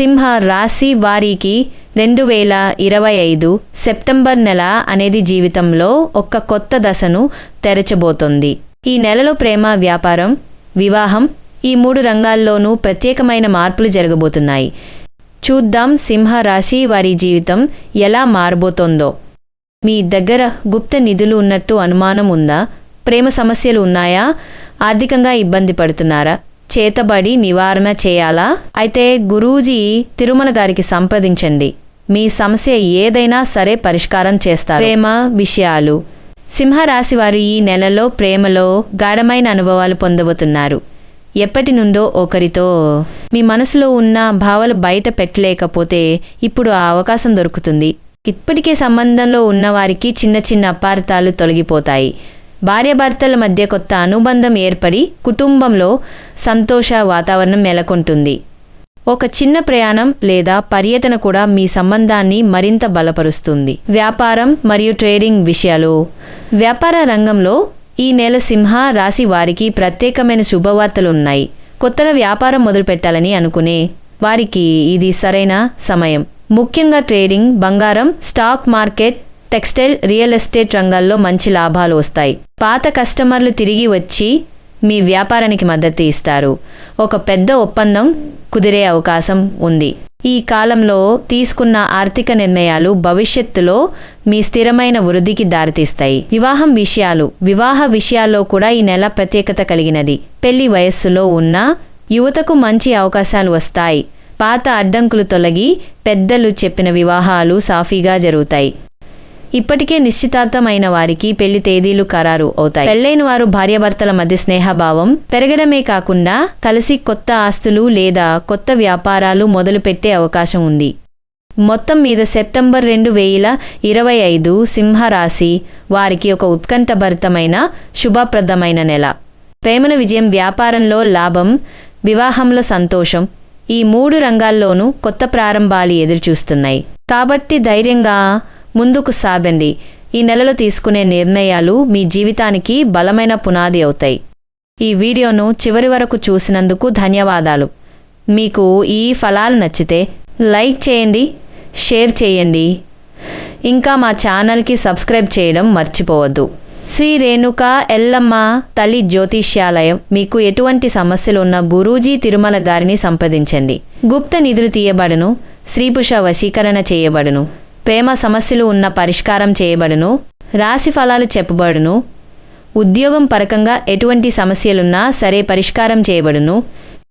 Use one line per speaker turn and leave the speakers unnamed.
సింహ రాశి వారికి రెండు వేల ఇరవై ఐదు సెప్టెంబర్ నెల అనేది జీవితంలో ఒక కొత్త దశను తెరచబోతోంది. ఈ నెలలో ప్రేమ వ్యాపారం వివాహం ఈ మూడు రంగాల్లోనూ ప్రత్యేకమైన మార్పులు జరగబోతున్నాయి. చూద్దాం సింహ రాశి వారి జీవితం ఎలా మారబోతోందో. మీ దగ్గర గుప్త నిధులు ఉన్నట్టు అనుమానం ఉందా? ప్రేమ సమస్యలు ఉన్నాయా? ఆర్థికంగా ఇబ్బంది పడుతున్నారా? చేతబడి నివారణ చేయాలా? అయితే గురూజీ తిరుమల గారికి సంప్రదించండి. మీ సమస్య ఏదైనా సరే పరిష్కారం చేస్తారు. ప్రేమ విషయాలు. సింహరాశి వారు ఈ నెలలో ప్రేమలో గాఢమైన అనుభవాలు పొందబోతున్నారు. ఎప్పటి నుండో ఒకరితో మీ మనసులో ఉన్న భావాలు బయట పెట్టలేకపోతే ఇప్పుడు ఆ అవకాశం దొరుకుతుంది. ఇప్పటికే సంబంధంలో ఉన్నవారికి చిన్న చిన్న అపార్థాలు తొలగిపోతాయి. భార్యాభర్తల మధ్య కొత్త అనుబంధం ఏర్పడి కుటుంబంలో సంతోష వాతావరణం నెలకొంటుంది. ఒక చిన్న ప్రయాణం లేదా పర్యటన కూడా మీ సంబంధాన్ని మరింత బలపరుస్తుంది. వ్యాపారం మరియు ట్రేడింగ్ విషయాలు. వ్యాపార రంగంలో ఈ నెల సింహ రాశి వారికి ప్రత్యేకమైన శుభవార్తలు ఉన్నాయి కొత్తగా వ్యాపారం మొదలుపెట్టాలని అనుకునే వారికి ఇది సరైన సమయం. ముఖ్యంగా ట్రేడింగ్ బంగారం stock market textile real estate రంగాల్లో మంచి లాభాలు వస్తాయి. పాత కస్టమర్లు తిరిగి వచ్చి మీ వ్యాపారానికి మద్దతు ఇస్తారు. ఒక పెద్ద ఒప్పందం కుదిరే అవకాశం ఉంది. ఈ కాలంలో తీసుకున్న ఆర్థిక నిర్ణయాలు భవిష్యత్తులో మీ స్థిరమైన వృద్ధికి దారితీస్తాయి. వివాహం విషయాలు వివాహ విషయాల్లో కూడా ఈ నెల ప్రత్యేకత కలిగినది. పెళ్ళి వయస్సులో ఉన్న యువతకు మంచి అవకాశాలు వస్తాయి. పాత అడ్డంకులు తొలగి పెద్దలు చెప్పిన వివాహాలు సాఫీగా జరుగుతాయి. ఇప్పటికే నిశ్చితార్థమైన వారికి పెళ్ళి తేదీలు ఖరారు అవుతాయి. పెళ్ళైన వారు భార్యాభర్తల మధ్య స్నేహభావం పెరగడమే కాకుండా కలిసి కొత్త ఆస్తులు లేదా కొత్త వ్యాపారాలు మొదలుపెట్టే అవకాశం ఉంది. మొత్తం మీద సెప్టెంబర్ రెండు వేల ఇరవై ఐదు సింహరాశి వారికి ఒక ఉత్కంఠభరితమైన శుభప్రదమైన నెల. ప్రేమల విజయం వ్యాపారంలో లాభం వివాహంలో సంతోషం ఈ మూడు రంగాల్లోనూ కొత్త ప్రారంభాలు ఎదురుచూస్తున్నాయి. కాబట్టి ధైర్యంగా ముందుకు సాగండి. ఈ నెలలో తీసుకునే నిర్ణయాలు మీ జీవితానికి బలమైన పునాది అవుతాయి. ఈ వీడియోను చివరి వరకు చూసినందుకు ధన్యవాదాలు. మీకు ఈ ఫలాలు నచ్చితే లైక్ చేయండి షేర్ చేయండి. ఇంకా మా ఛానల్కి సబ్స్క్రైబ్ చేయడం మర్చిపోవద్దు. శ్రీ రేణుక ఎల్లమ్మ తల్లి జ్యోతిష్యాలయం మీకు ఎటువంటి సమస్యలు ఉన్న గురూజీ తిరుమల గారిని సంప్రదించండి. గుప్త నిధులు తీయబడును శ్రీపుష వశీకరణ చేయబడును. ప్రేమ సమస్యలు ఉన్న పరిష్కారం చేయబడును రాశి ఫలాలు చెప్పబడును ఉద్యోగం పరకంగా ఎటువంటి సమస్యలున్నా సరే పరిష్కారం చేయబడును